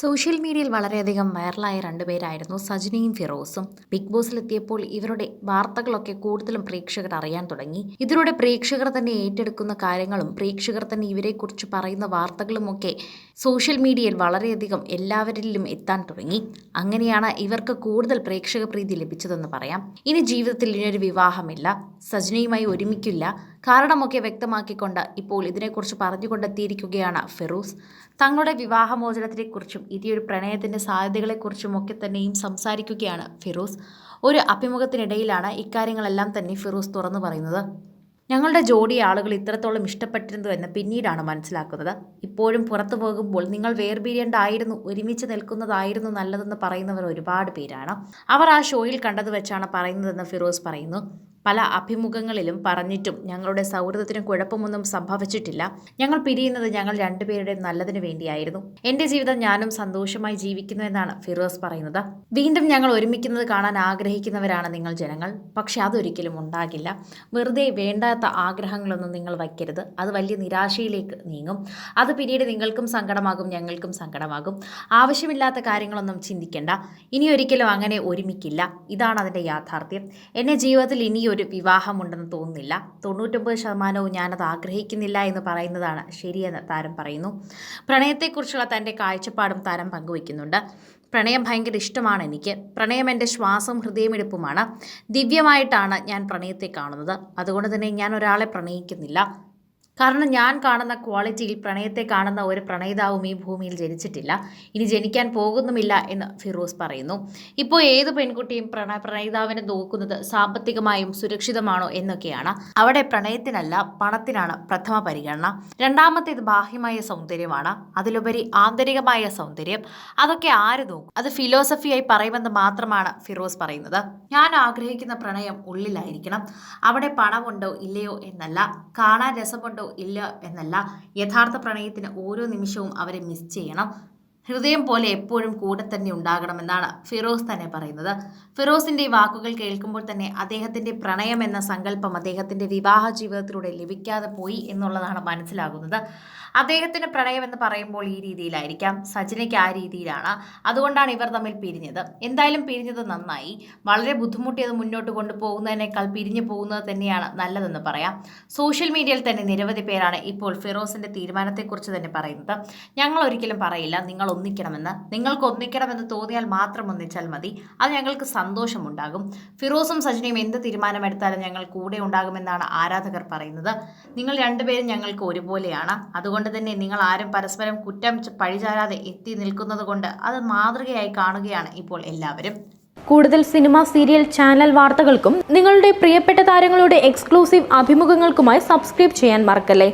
Social മീഡിയയിൽ വളരെയധികം വൈറലായ രണ്ടുപേരായിരുന്നു സജിനിയും ഫിറോസും. ബിഗ് ബോസിലെത്തിയപ്പോൾ ഇവരുടെ വാർത്തകളൊക്കെ കൂടുതലും പ്രേക്ഷകർ അറിയാൻ തുടങ്ങി. ഇതിലൂടെ പ്രേക്ഷകർ തന്നെ ഏറ്റെടുക്കുന്ന കാര്യങ്ങളും പ്രേക്ഷകർ തന്നെ ഇവരെക്കുറിച്ച് പറയുന്ന വാർത്തകളുമൊക്കെ സോഷ്യൽ മീഡിയയിൽ വളരെയധികം എല്ലാവരിലും എത്താൻ തുടങ്ങി. അങ്ങനെയാണ് ഇവർക്ക് കൂടുതൽ പ്രേക്ഷക പ്രീതി ലഭിച്ചതെന്ന് പറയാം. ഇനി ജീവിതത്തിൽ ഇനിയൊരു വിവാഹമില്ല. സജിനയുമായി ഒരുമിക്കില്ല. കാരണമൊക്കെ വ്യക്തമാക്കിക്കൊണ്ട് ഇപ്പോൾ ഇതിനെക്കുറിച്ച് പറഞ്ഞുകൊണ്ടെത്തിയിരിക്കുകയാണ് ഫിറൂസ്. തങ്ങളുടെ വിവാഹമോചനത്തിനെക്കുറിച്ചും ഇതിയൊരു പ്രണയത്തിന്റെ സാധ്യതകളെക്കുറിച്ചും ഒക്കെ തന്നെയും സംസാരിക്കുകയാണ് ഫിറൂസ്. ഒരു അഭിമുഖത്തിനിടയിലാണ് ഇക്കാര്യങ്ങളെല്ലാം തന്നെ ഫിറൂസ് തുറന്നു പറയുന്നത്. ഞങ്ങളുടെ ജോഡി ആളുകൾ ഇത്രത്തോളം ഇഷ്ടപ്പെട്ടിരുന്നുവെന്ന് പിന്നീടാണ് മനസ്സിലാക്കുന്നത്. ഇപ്പോഴും പുറത്തു പോകുമ്പോൾ നിങ്ങൾ വേർപിരിയേണ്ടായിരുന്നു ഒരുമിച്ച് നിൽക്കുന്നതായിരുന്നു നല്ലതെന്ന് പറയുന്നവർ ഒരുപാട് പേരാണ്. അവർ ആ ഷോയിൽ കണ്ടത് വെച്ചാണ് പറയുന്നതെന്ന് ഫിറോസ് പറയുന്നു. പല അഭിമുഖങ്ങളിലും പറഞ്ഞിട്ടും ഞങ്ങളുടെ സൗഹൃദത്തിന് കുഴപ്പമൊന്നും സംഭവിച്ചിട്ടില്ല. ഞങ്ങൾ പിരിയുന്നത് ഞങ്ങൾ രണ്ടുപേരുടെ നല്ലതിന് വേണ്ടിയായിരുന്നു. എന്റെ ജീവിതം ഞാനും സന്തോഷമായി ജീവിക്കുന്നു എന്നാണ് ഫിറോസ് പറയുന്നത്. വീണ്ടും ഞങ്ങൾ ഒരുമിക്കുന്നത് കാണാൻ ആഗ്രഹിക്കുന്നവരാണ് നിങ്ങൾ ജനങ്ങൾ. പക്ഷെ അതൊരിക്കലും ഉണ്ടാകില്ല. വെറുതെ വേണ്ടാത്ത ആഗ്രഹങ്ങളൊന്നും നിങ്ങൾ വയ്ക്കരുത്. അത് വലിയ നിരാശയിലേക്ക് നീങ്ങും. അത് പിന്നീട് നിങ്ങൾക്കും സങ്കടമാകും ഞങ്ങൾക്കും സങ്കടമാകും. ആവശ്യമില്ലാത്ത കാര്യങ്ങളൊന്നും ചിന്തിക്കേണ്ട. ഇനി ഒരിക്കലും അങ്ങനെ ഒരുമിക്കില്ല. ഇതാണ് അതിന്റെ യാഥാർത്ഥ്യം. എന്നെ ജീവിതത്തിൽ ഇനിയൊരു വിവാഹമുണ്ടെന്ന് തോന്നുന്നില്ല. തൊണ്ണൂറ്റൊമ്പത് ശതമാനവും ഞാനത് ആഗ്രഹിക്കുന്നില്ല എന്ന് പറയുന്നതാണ് ശരിയെന്ന് താരം പറയുന്നു. പ്രണയത്തെക്കുറിച്ചുള്ള തന്റെ കാഴ്ചപ്പാടും താരം പങ്കുവയ്ക്കുന്നുണ്ട്. പ്രണയം ഭയങ്കര ഇഷ്ടമാണ് എനിക്ക്. പ്രണയം എന്റെ ശ്വാസം ഹൃദയമെടുപ്പുമാണ്. ദിവ്യമായിട്ടാണ് ഞാൻ പ്രണയത്തെ കാണുന്നത്. അതുകൊണ്ട് തന്നെ ഞാൻ ഒരാളെ പ്രണയിക്കുന്നില്ല. കാരണം ഞാൻ കാണുന്ന ക്വാളിറ്റിയിൽ പ്രണയത്തെ കാണുന്ന ഒരു പ്രണയിതാവും ഈ ഭൂമിയിൽ ജനിച്ചിട്ടില്ല. ഇനി ജനിക്കാൻ പോകുന്നുമില്ല എന്ന് ഫിറോസ് പറയുന്നു. ഇപ്പോൾ ഏത് പെൺകുട്ടിയും പ്രണ പ്രണയിതാവിനെ നോക്കുന്നത് സാമ്പത്തികമായും സുരക്ഷിതമാണോ എന്നൊക്കെയാണ്. അവിടെ പ്രണയത്തിനല്ല പണത്തിനാണ് പ്രഥമ പരിഗണന. രണ്ടാമത്തേത് ബാഹ്യമായ സൗന്ദര്യമാണ്. അതിലുപരി ആന്തരികമായ സൗന്ദര്യം. അതൊക്കെ ആര് നോക്കും? അത് ഫിലോസഫിയായി പറയുമെന്ന് മാത്രമാണ് ഫിറോസ് പറയുന്നത്. ഞാൻ ആഗ്രഹിക്കുന്ന പ്രണയം ഉള്ളിലായിരിക്കണം. അവിടെ പണമുണ്ടോ ഇല്ലയോ എന്നല്ല. കാണാൻ രസമുണ്ടോ ഇല്ല എന്നല്ല. യഥാർത്ഥ പ്രണയത്തിന് ഓരോ നിമിഷവും അവരെ മിസ് ചെയ്യണം. ഹൃദയം പോലെ എപ്പോഴും കൂടെ തന്നെ ഉണ്ടാകണമെന്നാണ് ഫിറോസ് തന്നെ പറയുന്നത്. ഫിറോസിന്റെ വാക്കുകൾ കേൾക്കുമ്പോൾ തന്നെ അദ്ദേഹത്തിന്റെ പ്രണയം എന്ന സങ്കല്പം അദ്ദേഹത്തിന്റെ വിവാഹ ജീവിതത്തിലൂടെ ലഭിക്കാതെ പോയി എന്നുള്ളതാണ് മനസ്സിലാകുന്നത്. അദ്ദേഹത്തിന് പ്രണയം എന്ന് പറയുമ്പോൾ ഈ രീതിയിലായിരിക്കാം. സജിനയ്ക്ക് ആ രീതിയിലാണ്. അതുകൊണ്ടാണ് ഇവർ തമ്മിൽ പിരിഞ്ഞത്. എന്തായാലും പിരിഞ്ഞത് നന്നായി. വളരെ ബുദ്ധിമുട്ടിയത് മുന്നോട്ട് കൊണ്ടുപോകുന്നതിനേക്കാൾ പിരിഞ്ഞു പോകുന്നത് തന്നെയാണ് നല്ലതെന്ന് പറയാം. സോഷ്യൽ മീഡിയയിൽ തന്നെ നിരവധി പേരാണ് ഇപ്പോൾ ഫിറോസിന്റെ തീരുമാനത്തെക്കുറിച്ച് തന്നെ പറയുന്നത്. ഞങ്ങൾ ഒരിക്കലും പറയില്ല. നിങ്ങൾ ഒന്നിക്കണമെന്ന്. നിങ്ങൾക്ക് ഒന്നിക്കണമെന്ന് തോന്നിയാൽ മാത്രം ഒന്നിച്ചാൽ മതി. അത് ഞങ്ങൾക്ക് സന്തോഷമുണ്ടാകും. ഫിറോസും സജിനിയും എന്ത് തീരുമാനമെടുത്താലും ഞങ്ങൾ കൂടെ ഉണ്ടാകുമെന്നാണ് ആരാധകർ പറയുന്നത്. നിങ്ങൾ രണ്ടുപേരും ഞങ്ങൾക്ക് ഒരുപോലെയാണ്. അതുകൊണ്ട് തന്നെ നിങ്ങൾ ആരും പരസ്പരം കുറ്റം പഴിചാരാതെ എത്തി നിൽക്കുന്നത് കൊണ്ട് അത് മാതൃകയായി കാണുകയാണ് ഇപ്പോൾ എല്ലാവരും. കൂടുതൽ സിനിമ സീരിയൽ ചാനൽ വാർത്തകൾക്കും നിങ്ങളുടെ പ്രിയപ്പെട്ട താരങ്ങളുടെ എക്സ്ക്ലൂസീവ് അഭിമുഖങ്ങൾക്കുമായി സബ്സ്ക്രൈബ് ചെയ്യാൻ മറക്കല്ലേ?